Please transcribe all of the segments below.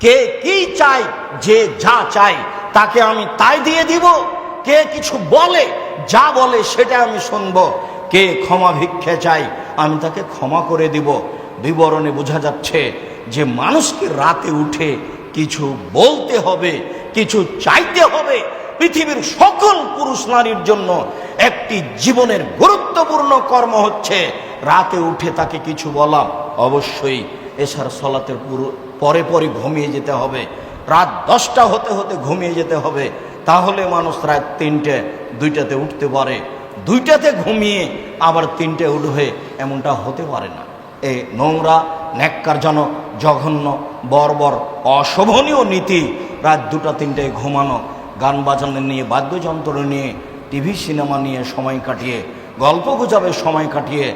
কে কি চাই যে যা চাই তাকে আমি তাই দিয়ে দিব। কে কিছু বলে, যা বলে সেটা আমি শুনব। কে ক্ষমা ভিক্ষে চাই আমি তাকে ক্ষমা করে দিব। বিবরণে বোঝা যাচ্ছে যে মানুষকে রাতে উঠে কিছু বলতে হবে, কিছু চাইতে হবে। পৃথিবীর সকল পুরুষ নারীর জন্য একটি জীবনের গুরুত্বপূর্ণ কর্ম হচ্ছে রাতে উঠে তাকে কিছু বলা। অবশ্যই এসার সলাতের পুরো পরে পরে ঘুমিয়ে যেতে হবে। রাত দশটা হতে হতে ঘুমিয়ে যেতে হবে। তাহলে মানুষ রাত তিনটে, দুইটাতে উঠতে পারে। দুইটাতে ঘুমিয়ে আবার তিনটে উঠবে, এমনটা হতে পারে না। এই নোংরা, ন্যাক্কারজনক, জঘন্য, বর্বর, অশোভনীয় নীতি রাত দুটা তিনটায় ঘুমানো, গান বাজানো নিয়ে, বাদ্যযন্ত্র নিয়ে, টিভি, সিনেমা নিয়ে সময় কাটিয়ে, গল্প গুজাবে সময় কাটিয়ে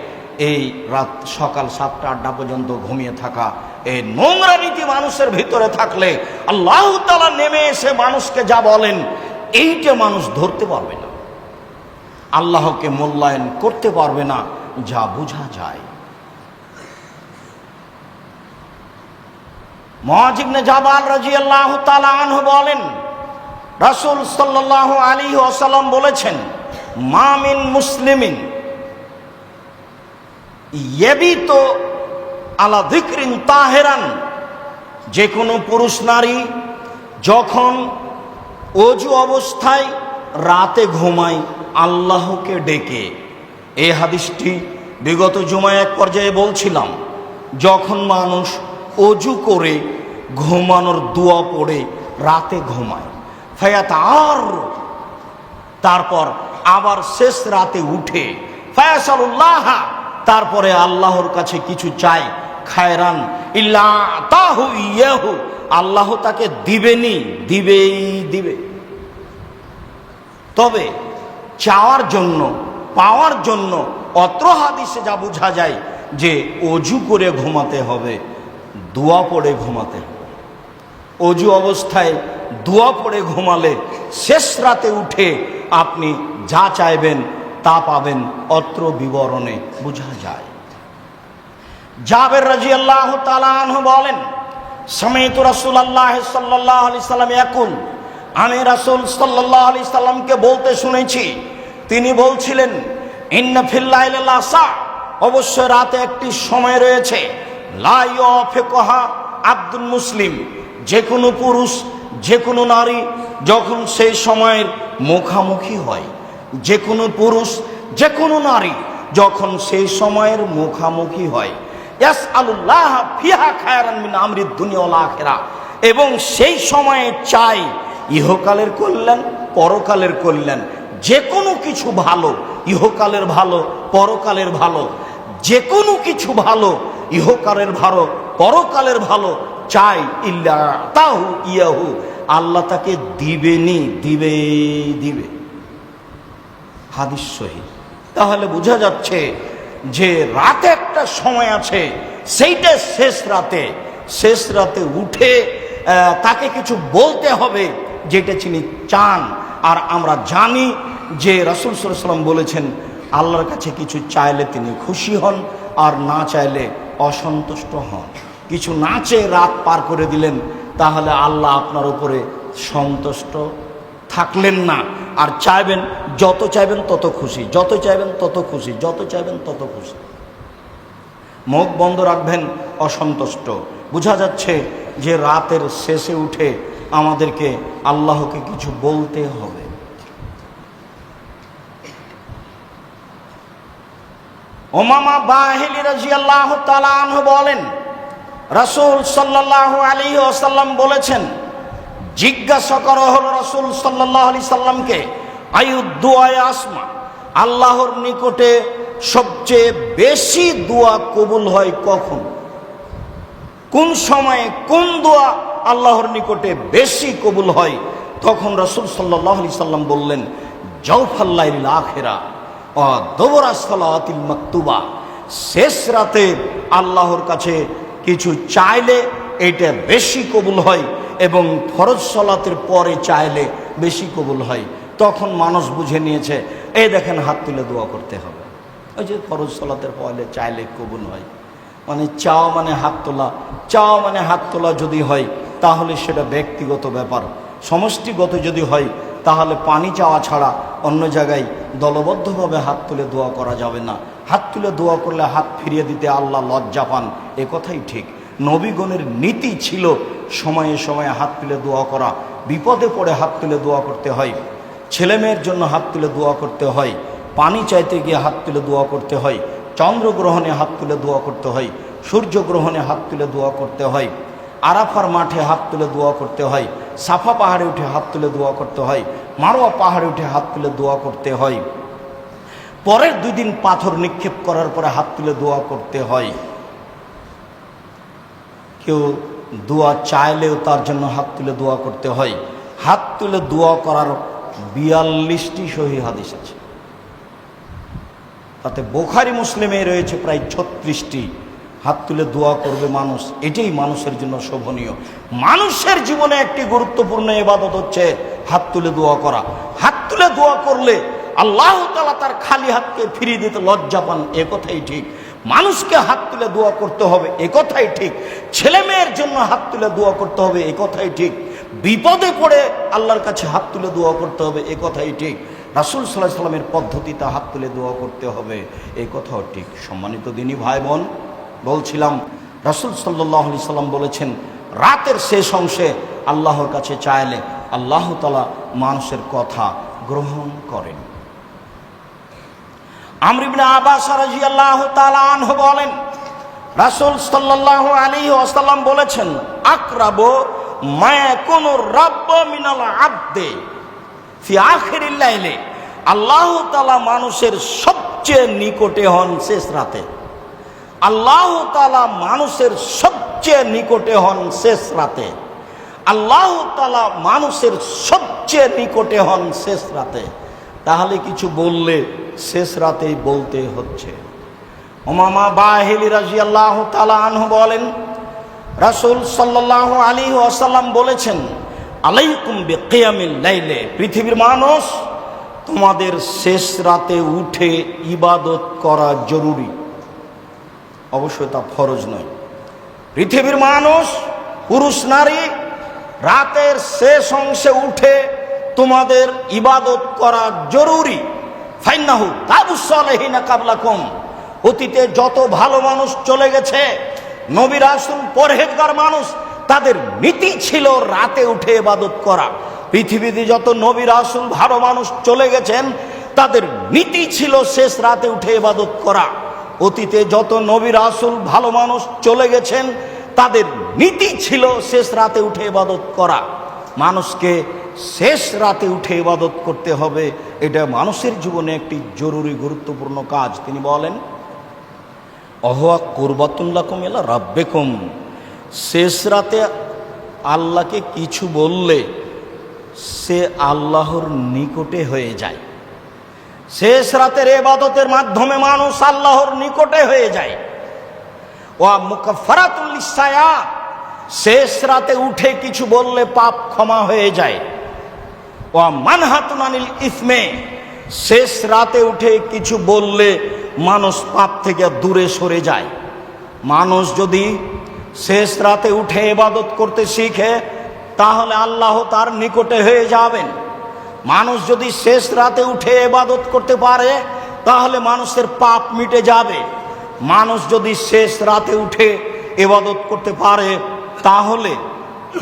এই রাত সকাল সাতটা আড্ডা পর্যন্ত ঘুমিয়ে থাকা। এই নোংরা নীতি মানুষের ভিতরে থাকলে আল্লাহ তালা নেমে এসে মানুষকে যা বলেন, এইটা মানুষ ধরতে পারবে না। আল্লাহকে মূল্যায়ন করতে পারবে না, যা বোঝা যায়। মহাজিবনে জাবাল রাজি আল্লাহ আনহু বলেন, রাসুল সাল্লাহ আলী ওসাল্লাম বলেছেন মামিন মুসলিমিন ইয়েবিত আলা দিকরিন তাহেরান, যে কোনো পুরুষ নারী যখন অজু অবস্থায় রাতে ঘুমায়, আল্লাহকে ডেকে। এই হাদিসটি বিগত জুমায় এক পর্যায়ে বলছিলাম, যখন মানুষ অজু করে ঘুমানোর দোয়া পড়ে, রাতে ঘুমায়। ফায়াত আর তারপর আবার শেষ রাতে উঠে ফায়াসাল্লাহ তারপরে আল্লাহর কাছে কিছু চাই, খায়রান, ইল্লা ইয়াহু। আল্লাহ তাকে দিবেনি, দিবেই দিবে। তবে চাওয়ার জন্য, পাওয়ার জন্য অত্র হাদিসে যা বোঝা যায় যে অজু করে ঘুমাতে হবে, দোয়া পড়ে ঘুমাতে অজু অবস্থায় দোয়া পড়ে ঘুমালে শেষ রাতে উঠে আপনি যা চাইবেন তা পাবেন অত্র বিবরণে, বোঝা যায়। জাবের রাজি আল্লাহ বলেন, সমেত রাসুল আল্লাহ সাল্লাহ আলি সাল্লাম একুল আমি রাসুল সাল্লাহ আলি সাল্লামকে বলতে শুনেছি। তিনি বলছিলেন, ইন্না ফিল্লাহ অবশ্য রাতে একটি সময় রয়েছে। লাইফেকহা আব্দুল মুসলিম, যে কোনো পুরুষ, যে কোনো নারী যখন সেই সময়ের মুখামুখি হয়। যে কোনো পুরুষ যে কোনো নারী যখন সেই সময়ের মুখামুখি হয় ফিহা এবং সেই সময়ে চাই ইহকালের কল্যাণ, পরকালের কল্যাণ। যে কোনো কিছু ভালো, ইহকালের ভালো, পরকালের ভালো। যে কোনো কিছু ভালো, ইহকালের ভালো, পরকালের ভালো, চাই ইল্লা তাহু ইয়াহু। আল্লাহ তাকে দিবেনি দিবে দিবে। হাদিস সহিত তাহলে বোঝা যাচ্ছে যে রাতে একটা সময় আছে, সেইটা শেষ রাতে। শেষ রাতে উঠে তাকে কিছু বলতে হবে যেটা তিনি চান। আর আমরা জানি যে রসুল সাল্লাম বলেছেন, আল্লাহর কাছে কিছু চাইলে তিনি খুশি হন, আর না চাইলে অসন্তুষ্ট হন। কিছু না চেয়ে রাত পার করে দিলেন, তাহলে আল্লাহ আপনার উপরে সন্তুষ্ট থাকলেন না। আর চাইবেন যত চাইবেন তত খুশি, যত চাইবেন তত খুশি, যত চাইবেন তত খুশি। মুখ বন্ধ রাখবেন অসন্তুষ্ট। বোঝা যাচ্ছে যে রাতের শেষে উঠে আমাদেরকে আল্লাহকে কিছু বলতে হবে। ওমামা বাহিলি রাজি আল্লাহ বলেন, রসুল সাল্লাহ আলী ওসাল্লাম বলেছেন জিজ্ঞাসা করা হলো রসুল সাল্লাহ আলি সাল্লামকে আয়ুদ্দুয়ায় আসমা? আল্লাহর নিকটে সবচেয়ে বেশি দোয়া কবুল হয় কখন? কোন সময়ে কোন দোয়া আল্লাহর নিকটে বেশি কবুল হয়? তখন রসুল সাল্লাহ আলি সাল্লাম বললেন জৌফাল্লাইল আখেরা ও দোবরাসলাতিল মাকতুবা। শেষ রাতে আল্লাহর কাছে কিছু চাইলে এটা বেশি কবুল হয়। এবং ফরজ সলাতের পরে চাইলে বেশি কবুল হয়। তখন মানুষ বুঝে নিয়েছে, এই দেখেন হাত তুলে দোয়া করতে হবে। ওই যে ফরজ সলাতের পরে চাইলে কবুল হয়। মানে চাও মানে হাত তোলা, চাও মানে হাত তোলা যদি হয়, তাহলে সেটা ব্যক্তিগত ব্যাপার। সমষ্টিগত যদি হয়, তাহলে পানি চাওয়া ছাড়া অন্য জায়গায় দলবদ্ধভাবে হাত তুলে দোয়া করা যাবে না। হাত তুলে দোয়া করলে হাত ফিরিয়ে দিতে আল্লাহ লজ্জা পান, এ কথাই ঠিক। নবীগণের নীতি ছিল সময়ে সময়ে হাত তুলে দোয়া করা বিপদে পড়ে হাত তুলে দোয়া করতে হয় ছেলেমেয়ের জন্য হাত তুলে দোয়া করতে হয় পানি চাইতে গিয়ে হাত তুলে দোয়া করতে হয় চন্দ্রগ্রহণে হাত তুলে দোয়া করতে হয় সূর্যগ্রহণে হাত তুলে দোয়া করতে হয় আরাফার মাঠে হাত তুলে দোয়া করতে হয় সাফা পাহাড়ে উঠে হাত তুলে দোয়া করতে হয় মারোয়া পাহাড়ে উঠে হাত তুলে দোয়া করতে হয় পরের দুই দিন পাথর নিক্ষেপ করার পরে হাত তুলে দোয়া করতে হয় কেউ দোয়া চাইলেও তার জন্য হাত তুলে দোয়া করতে হয়। হাত তুলে দোয়া করার বিয়াল্লিশটি সহি হাদিস আছে। তাতে বোখারি মুসলিমে রয়েছে প্রায় ছত্রিশটি। হাত তুলে দোয়া করবে মানুষ, এটাই মানুষের জন্য শোভনীয়। মানুষের জীবনে একটি গুরুত্বপূর্ণ এবাদত হচ্ছে হাত তুলে দোয়া করা। হাত তুলে দোয়া করলে আল্লাহ তালা তার খালি হাতকে ফিরিয়ে দিতে লজ্জা পান, এ কথাই ঠিক। মানুষকে হাত তুলে দোয়া করতে হবে, এ কথাই ঠিক। ছেলে মেয়ের জন্য হাত তুলে দোয়া করতে হবে, এ কথাই ঠিক। বিপদে পড়ে আল্লাহর কাছে হাত তুলে দোয়া করতে হবে, এ কথাই ঠিক। রাসুল সাল্লাহ সাল্লামের পদ্ধতিতে হাত তুলে দোয়া করতে হবে এই কথাও ঠিক। সম্মানিত দিনী ভাই বোন বলছিলাম, রাসুল সাল্লাহ আলি সাল্লাম বলেছেন, রাতের শেষ অংশে আল্লাহর কাছে চাইলে আল্লাহ তালা মানুষের কথা গ্রহণ করেন। আমরিবিন আবাস রাজি আল্লাহ আনহ বলেন, রাসুল সাল্লাহ আলী আসাল্লাম বলেছেন, আকরাবো মায়া কোন রাব্য মিনাল আব্দে ফি আখেরিল্লাইলে আল্লাহ তালা মানুষের সবচেয়ে নিকটে হন শেষ রাতে। আল্লাহ তালা মানুষের সবচেয়ে নিকটে হন শেষ রাতে। আল্লাহ তালা মানুষের সবচেয়ে নিকটে হন শেষ রাতে। তাহলে কিছু বললে শেষ রাতেই বলতে হচ্ছে। ওমামা বাহেলি রাজি আল্লাহ তালা আনহু বলেন, রাসুল সাল্লাহ আলী আসাল্লাম বলেছেন, আলাইকুম বে কেয়ামিল লাইলে, পৃথিবীর মানুষ, তোমাদের শেষ রাতে উঠে ইবাদত করা জরুরি। অবশ্যই তা ফরজ নয়। পৃথিবীর মানুষ, পুরুষ নারী, রাতের শেষ অংশে উঠে তোমাদের ইবাদত করা জরুরি। ফাইনাহু তাবুসালহিনা কাবলাকুম। অতীতে যত ভালো মানুষ চলে গেছে নবীর আসুন পরহেজগার মানুষ, তাদের নীতি ছিল রাতে উঠে ইবাদত করা। পৃথিবীতে যত নবীর আসুন ভালো মানুষ চলে গেছেন, তাদের নীতি ছিল শেষ রাতে উঠে ইবাদত করা। অতীতে যত নবীর আসুল ভালো মানুষ চলে গেছেন, তাদের নীতি ছিল শেষ রাতে উঠে ইবাদত করা। মানুষকে শেষ রাতে উঠে ইবাদত করতে হবে। এটা মানুষের জীবনে একটি জরুরি, গুরুত্বপূর্ণ কাজ। তিনি বলেন, অহয়া কোরবাতুল্লাকুম এলা রাব্বেকুম। শেষ রাতে আল্লাহকে কিছু বললে সে আল্লাহর নিকটে হয়ে যায়। শেষ রাতের এবাদতের মাধ্যমে মানুষ আল্লাহর নিকটে হয়ে যায়। ও মুখফরাতুল্লিসায়া শেষ রাতে উঠে কিছু বললে পাপ ক্ষমা হয়ে যায়। মানহাতুনানিল ইসমে, শেষ রাতে উঠে কিছু বললে মানুষ পাপ থেকে দূরে সরে যায়। মানুষ যদি শেষ রাতে উঠে এবাদত করতে শিখে, তাহলে আল্লাহ তার নিকটে হয়ে যাবেন। মানুষ যদি শেষ রাতে উঠে এবাদত করতে পারে, তাহলে মানুষের পাপ মিটে যাবে। মানুষ যদি শেষ রাতে উঠে এবাদত করতে পারে, তাহলে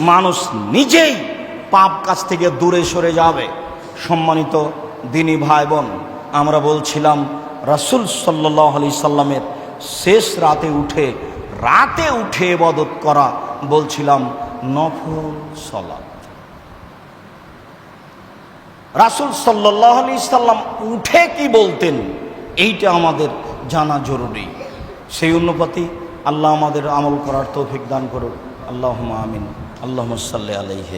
মানুষ নিজেই পাপ কাছ থেকে দূরে সরে যাবে। সম্মানিত দিনী ভাই বোন আমরা বলছিলাম, রাসুল সাল্লাহ আলি সাল্লামের শেষ রাতে উঠে রাতে উঠে এবাদত করা বলছিলাম নফল সলাৎ রাসুল সাল্লাহ আলি সাল্লাম উঠে কি বলতেন, এইটা আমাদের জানা জরুরি। সেই অনুপাতি আল্লাহ আমাদের আমল করার তৌফিক দান করুক। আল্লাহ আমিন। আল্লাহ সাল্লাহ আলাইহে।